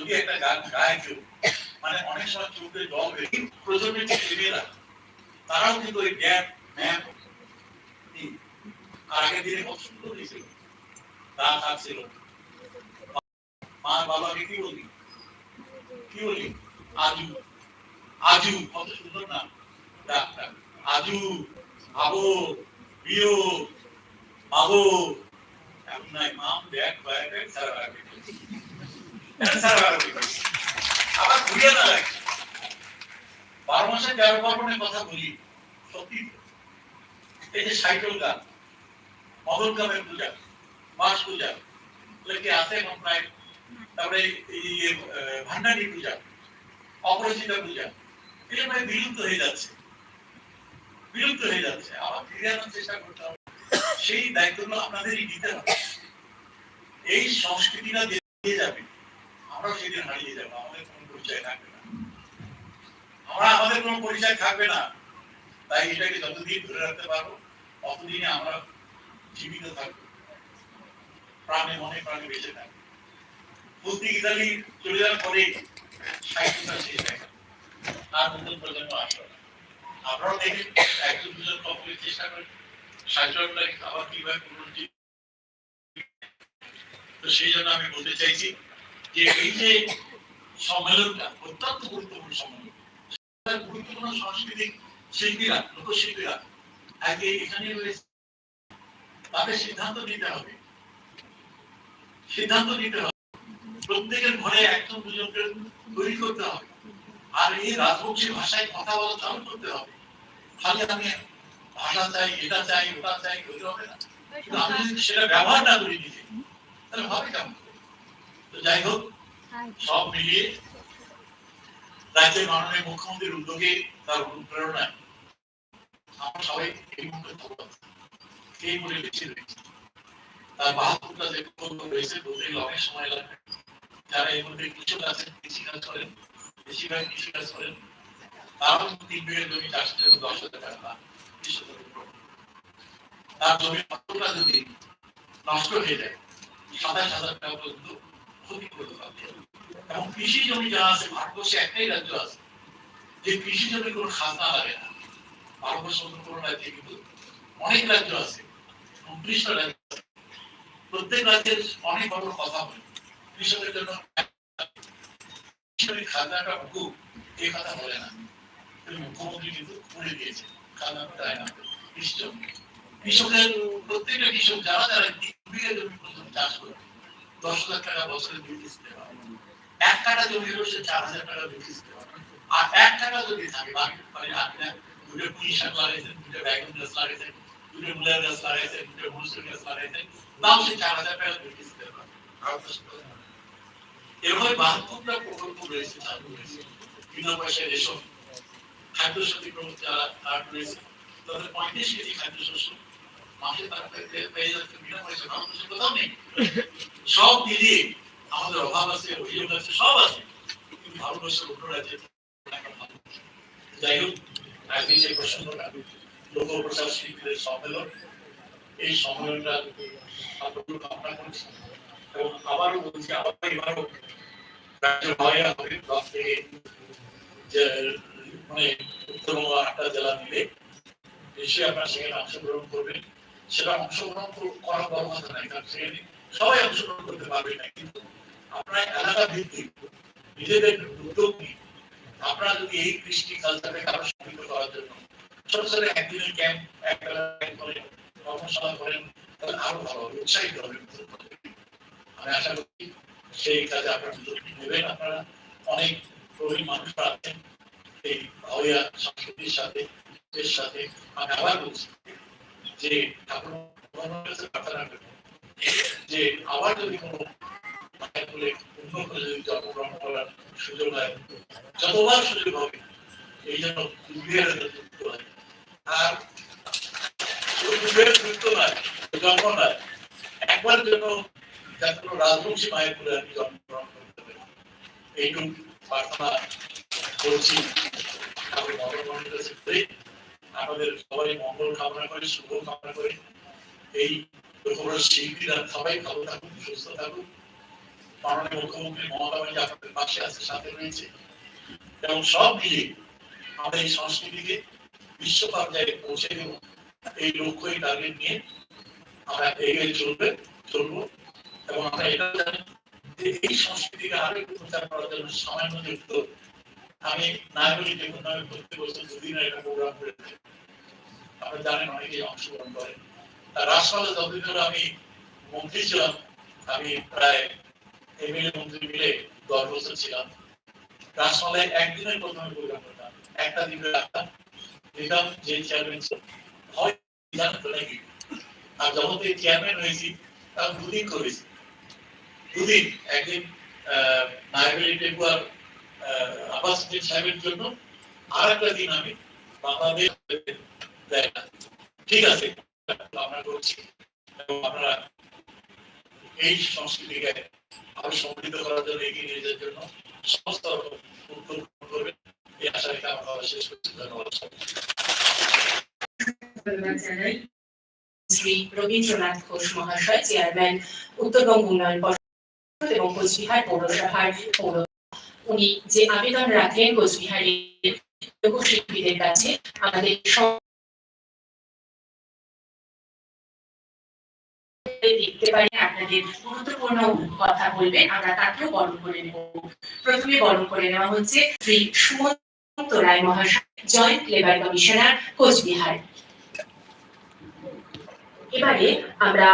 যদি একটা গান গায় মানে অনেক সময় চোখে জল প্রজন্মের ছেলেমেয়েরা, তারাও কিন্তু ওই জ্ঞান ম্যাপ আগের দিনে কত সুন্দর হয়েছিল। দাঁত হাত ছিল। মা বাবাকে কি বলি কি বলি আজু। আজু, কত সুন্দর নাম আজু আবো বিও মাগো এখন নাই মাম দেখ ভাই দেখ, সারা রাখবে আবার ঘুরিয়ে বারো মাসে তেরো পার্বণের কথা বলি সত্যি এই যে সাইকেল গান গ্রামের পূজা মাস পূজা আছে এখন প্রায় তারপরে এই ভান্ডারি পূজা অপরাজিতা পূজা এটা প্রায় বিলুপ্ত হয়ে যাচ্ছে বিলুপ্ত হয়ে যাচ্ছে আবার ফিরে আনার চেষ্টা করতে হবে সেই দায়িত্বগুলো আপনাদেরই নিতে হবে এই সংস্কৃতিটা দিয়ে যাবে। হারিয়ে যাব, আমাদের পরিচয় থাকবে না। আমরা আমাদের পরিচয় থাকবে না। তাই এটাকে যতদিন ধরে রাখতে পারব আমরা জীবিত থাকব। প্রাণে মনে প্রাণে বেঁচে থাকব। গীতালি চলে যাওয়ার পরে সাহিত্যটা শেষ হয়ে আর নতুন প্রজন্ম একজন দুজন কখনই চেষ্টা করেন, সাহিত্যটাকে আবার কীভাবে পুনরুজ্জীবিত তো সেই জন্য আমি বলতে চাইছি যে এই যে সম্মেলনটা অত্যন্ত গুরুত্বপূর্ণ সম্মেলন গুরুত্বপূর্ণ সাংস্কৃতিক শিল্পীরা, লোকশিল্পীরা আগে এখানে রয়েছে। তাদের সিদ্ধান্ত নিতে হবে। সিদ্ধান্ত নিতে হবে। প্রত্যেকের ঘরে একজন দুজনকে তৈরি করতে হবে। আর এই রাজবংশী ভাষায় কথা বলা চালু করতে হবে। খালি আমি ভাষা চাই, এটা চাই, ওটা চাই, ওই হবে না। কিন্তু আমি যদি সেটা ব্যবহার না করি নিজে, তাহলে হবে কেমন? যাই হোক, সব মিলিয়ে রাজ্যের মাননীয় মুখ্যমন্ত্রীর উদ্যোগে তার অনুপ্রেরণায় আমরা সবাই এই মুহূর্তে ধন্যবাদ এই বলে বেঁচে রয়েছি তার বাহাত্তরটা যে প্রকল্প রয়েছে বলতে অনেক সময় লাগবে। যারা এর মধ্যে কৃষক আছেন, কৃষিকাজ করেন, বেশিরভাগ কৃষিকাজ করেন, তারাও তিন বিঘা জমি চাষের জন্য দশ হাজার টাকা। তার জমির ফসলটা যদি নষ্ট হয়ে যায়, সাতাশ হাজার টাকা পর্যন্ত এবং কৃষি জমি যারা আছে, ভারতবর্ষে একটাই রাজ্য আছে, যে কৃষি জমি কোনো খাজনা লাগে না। অন্য রাজ্যে কিন্তু অনেক রাজ্য আছে, উনত্রিশটা রাজ্য প্রত্যেক রাজ্যের অনেক বড় কথা বলে। কৃষকের জন্য খাজনাটা হুকুম কথা বলে না। মুখ্যমন্ত্রী কিন্তু বলে দিয়েছে, খাজনাটা দেয় না কৃষি জমি। কৃষকের, প্রত্যেকটা কৃষক, যারা যারা তিন বিঘা জমি পর্যন্ত চাষ করে দশ হাজার টাকা বছরে দিতে পারে এক কাটা জমি হলেও চার হাজার টাকা দিতে পারে আর এক টাকা যদি থাকে মানে আপনি দুটো পুঁই লাগাইছেন দুটো বেগুন গাছ লাগাইছেন দুটো মূলার গাছ লাগাইছেন দুটো মরসুর গাছ লাগাইছেন তাও সে চার হাজার টাকা দিতে পারে এভাবে বাহাত্তরটা প্রকল্প রয়েছে, চালু রয়েছে। বিনা পয়সায় রেশন খাদ্য সতীক্রম যারা কার্ড রয়েছে। তাদের পঁয়ত্রিশ কেজি খাদ্যশস্য মাসে সব মিলিয়ে আমাদের অভাব আছে, অভিযোগ আছে, সব আছে। কিন্তু ভারতবর্ষের অন্য রাজ্যে যাই হোক, আজকে যে প্রসঙ্গটা লোক প্রচার শিল্পীদের সম্মেলন, এই সম্মেলনটা সাফল্য কামনা করছি এবং আবারও বলছি আবার এবারও রাজ্য ভাইয়া হবে ব্লক থেকে যে মানে উত্তরবঙ্গ আটটা জেলা মিলে নিশ্চয়ই আপনারা সেখানে অংশগ্রহণ করবেন। সেটা অংশগ্রহণ করার কথা নাই, কারণ সেখানে সবাই অংশগ্রহণ করতে পারবে না, কিন্তু আপনার এলাকা ভিত্তিক নিজেদের উদ্যোগ নিয়ে আপনারা যদি এই কৃষ্টি কালচারটাকে আরও সমৃদ্ধ করার জন্য ছোট ছোট একদিনের ক্যাম্প একবেলা করেন, কর্মশালা করেন, তাহলে আরও ভালো হবে, উৎসাহিত হবে। আমি আশা করি সেই কাজে আপনারা উদ্যোগ নেবেন। আপনারা অনেক প্রবীণ মানুষ আছেন, এই ভাওয়া সংস্কৃতির সাথে সাথে। আমি আবার বলছি যে যে আবার যদি কোনো করে জন্মগ্রহণ করার সুযোগ হয়, যতবার সুযোগ হবে, এই জন্য যুক্ত হয়। আর যুক্ত নয় জন্ম নয়। একবার জন্য যাতে কোনো রাজবংশী মায়ের কোলে আমি জন্মগ্রহণ করতে পারি এইটুকু প্রার্থনা করছি। ঠাকুর ভগবানের আমাদের সবাই মঙ্গল কামনা করে, শুভ কামনা করে। এই লোকবড় শিল্পীরা সবাই ভালো থাকুন সুস্থ থাকুন মাননীয় মুখ্যমন্ত্রী মমতা ব্যানার্জি আপনাদের পাশে আছে, সাথে রয়েছে। এবং সব মিলিয়ে আমাদের এই সংস্কৃতিকে বিশ্ব পর্যায়ে পৌঁছে দেব। এই লক্ষ্য এই টার্গেট নিয়ে আমরা এগিয়ে চলবে, চলবো। এবং আমরা এটাও জানি যে এই সংস্কৃতিকে আরও একটু প্রচার করার জন্য সামান্য যুক্ত। আমি নাগরিক দেখুন আমি প্রত্যেক বছর দুদিনের একটা প্রোগ্রাম করে থাকি আপনারা জানেন অনেকে অংশগ্রহণ করে। আর রাজপালে যতদিন ধরে আমি মন্ত্রী ছিলাম। আমি প্রায় এমএলএ মন্ত্রী মিলে দশ বছর ছিলাম। রাজপালে একদিনের প্রথমে প্রোগ্রাম করতাম একটা দিনে রাখতাম, দিতাম, যে চেয়ারম্যান হয় আর যখন থেকে চেয়ারম্যান হয়েছি তখন দুদিন করেছি। দুদিন, একদিন নাইবেলি টেকুয়ার উদ্দিন সাহেবের জন্য। আর একটা দিন আমি বাংলাদেশ ঠিক আছে আমরা করছি আপনারা এই সংস্কৃতিকে আরও সমৃদ্ধ করার জন্য, এগিয়ে নিয়ে যাওয়ার জন্য সমস্ত রকম করবেন। এই আশা রেখে আমার শেষ করছি। ধন্যবাদ শ্রী রবীন্দ্রনাথ ঘোষ মহাশয়, চেয়ারম্যান, উত্তরবঙ্গ উন্নয়ন পর্ষদ এবং কোচবিহার পৌরসভার পৌর। উনি যে আবেদন রাখেন কোচবিহারের লোকশিল্পীদের কাছে, আমাদের দেখতে পারি আপনাদের গুরুত্বপূর্ণ কথা বলবেন, আমরা তাকেও বরণ করে নেব। প্রথমে বরণ করে নেওয়া হচ্ছে শ্রী সুমন্ত রায় মহাশয়, জয়েন্ট লেবার কমিশনার কোচবিহার। এবারে আমরা